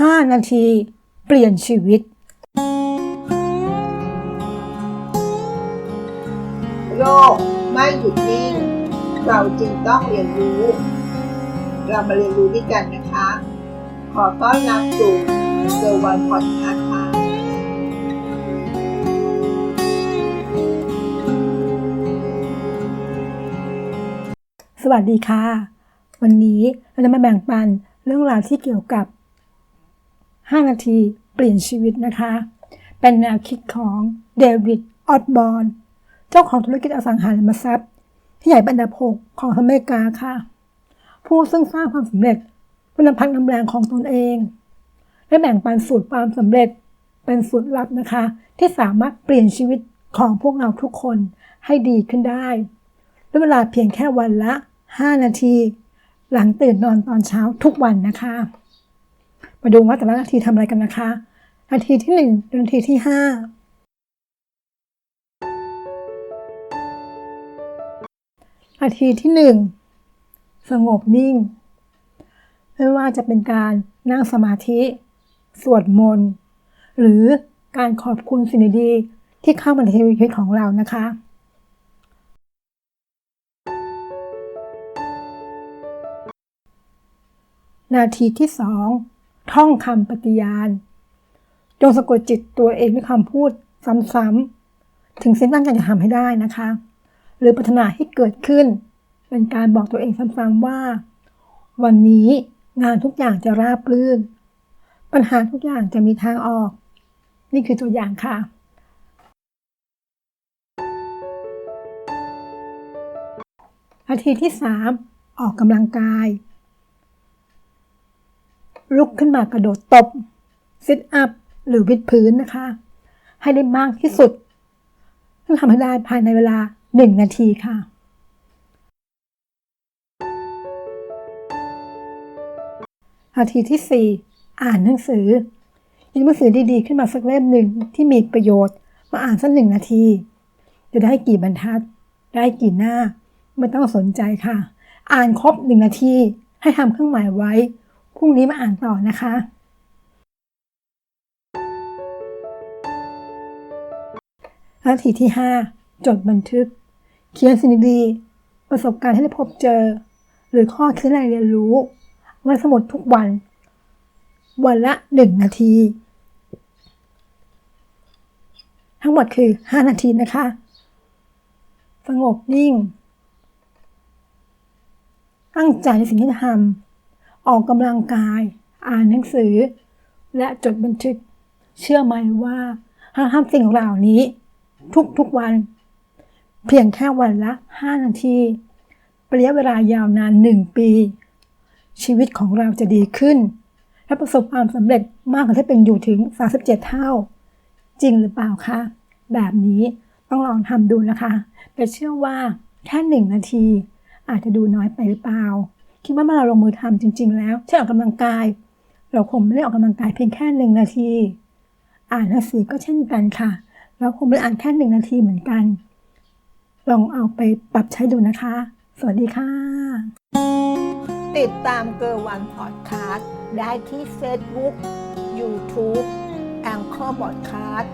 5 นาที เปลี่ยนชีวิต โลกไม่หยุดนิ่ง เราจึงต้องเรียนรู้ เรามาเรียนรู้ด้วยกันนะคะ ขอต้อนรับสู่เซอร์วันพอดคาส์ค่ะสวัสดีค่ะ วันนี้เราจะมาแบ่งปันเรื่องราวที่เกี่ยวกับ 5 นาทีเปลี่ยนชีวิตนะคะ เป็นแนวคิดของเดวิดออตบอร์นเจ้าของธุรกิจอสังหาริมทรัพย์ ที่ใหญ่เป็นอันดับหกของอเมริกาค่ะ ผู้ซึ่งสร้างความสำเร็จเป็นน้ำพักน้ำแรงของตนเอง และแบ่งปันสูตรความสำเร็จเป็นสูตรลับนะคะ ที่สามารถเปลี่ยนชีวิตของพวกเราทุกคนให้ดีขึ้นได้ด้วยเวลาเพียงแค่วันละ 5 นาที หลังตื่นนอนตอนเช้าทุกวันนะคะ มาดูว่าแต่ละนาทีทำอะไรกันนะคะ นาทีที่1นาทีที่ 5 นาทีที่ 1 สงบนิ่ง ไม่ว่าจะเป็นการนั่งสมาธิ สวดมนต์ หรือการขอบคุณสิ่งดีที่เข้ามาในชีวิตของเรานะคะ นาทีที่สอง ท่องคำปฏิญาณ จงสะกดจิตตัวเองด้วยคำพูดซ้ำๆ ถึงเส้นตั้งใจจะทำให้ได้นะคะ หรือปรารถนาให้เกิดขึ้น เป็นการบอกตัวเองซ้ำๆว่า วันนี้งานทุกอย่างจะราบรื่น ปัญหาทุกอย่างจะมีทางออก นี่คือตัวอย่างค่ะนาทีที่สามออกกำลังกาย ลุกขึ้นมากระโดดตบซิทอัพหรือวิดพื้นนะคะ ให้ได้มากที่สุดต้องทำให้ได้ภายในเวลา 1 นาทีค่ะนาทีที่ 4 อ่านหนังสือหยิบหนังสือดีๆ ขึ้นมาสักเล่มหนึ่งที่มีประโยชน์ มาอ่านสักหนึ่งนาที จะได้กี่บรรทัด ได้กี่หน้า ไม่ต้องสนใจค่ะ อ่านครบหนึ่งนาที ให้ทำเครื่องหมายไว้ พรุ่งนี้มาอ่านต่อนะคะนาทีที่ 5 จดบันทึก เขียนสิ่งดีๆประสบการณ์ที่ได้พบเจอ หรือข้อคิดอะไรเรียนรู้ไว้สมุดทุกวัน วันละ 1 นาที ทั้งหมดคือ 5 นาทีนะคะ สงบนิ่ง ตั้งใจในสิ่งที่จะทำ ออกกำลังกาย อ่านหนังสือ และจดบันทึก เชื่อไหมว่าหากทำสิ่งเหล่านี้ ทุกๆวัน เพียงแค่วันละ 5 นาทีระยะเวลายาวนาน 1 ปี ชีวิตของเราจะดีขึ้น และประสบความสำเร็จมากกว่าที่เป็นอยู่ถึง 37 เท่า จริงหรือเปล่าคะ แบบนี้ต้องลองทำดูนะคะ แต่เชื่อว่าแค่หนึ่งนาทีอาจจะดูน้อยไปหรือเปล่า คิดว่าเมื่อเราลงมือทำจริง ๆ แล้วเช่นออกกำลังกาย เราคงไม่ได้ออกกำลังกายเพียงแค่หนึ่งนาที อ่านหนังสือก็เช่นกันค่ะ เราคงไม่ได้อ่านแค่หนึ่งนาทีเหมือนกัน ลองเอาไปปรับใช้ดูนะคะ สวัสดีค่ะ ติดตามเกอร์วันพอดคาส์ได้ที่ Facebook YouTube แองเกอร์บอดคาส์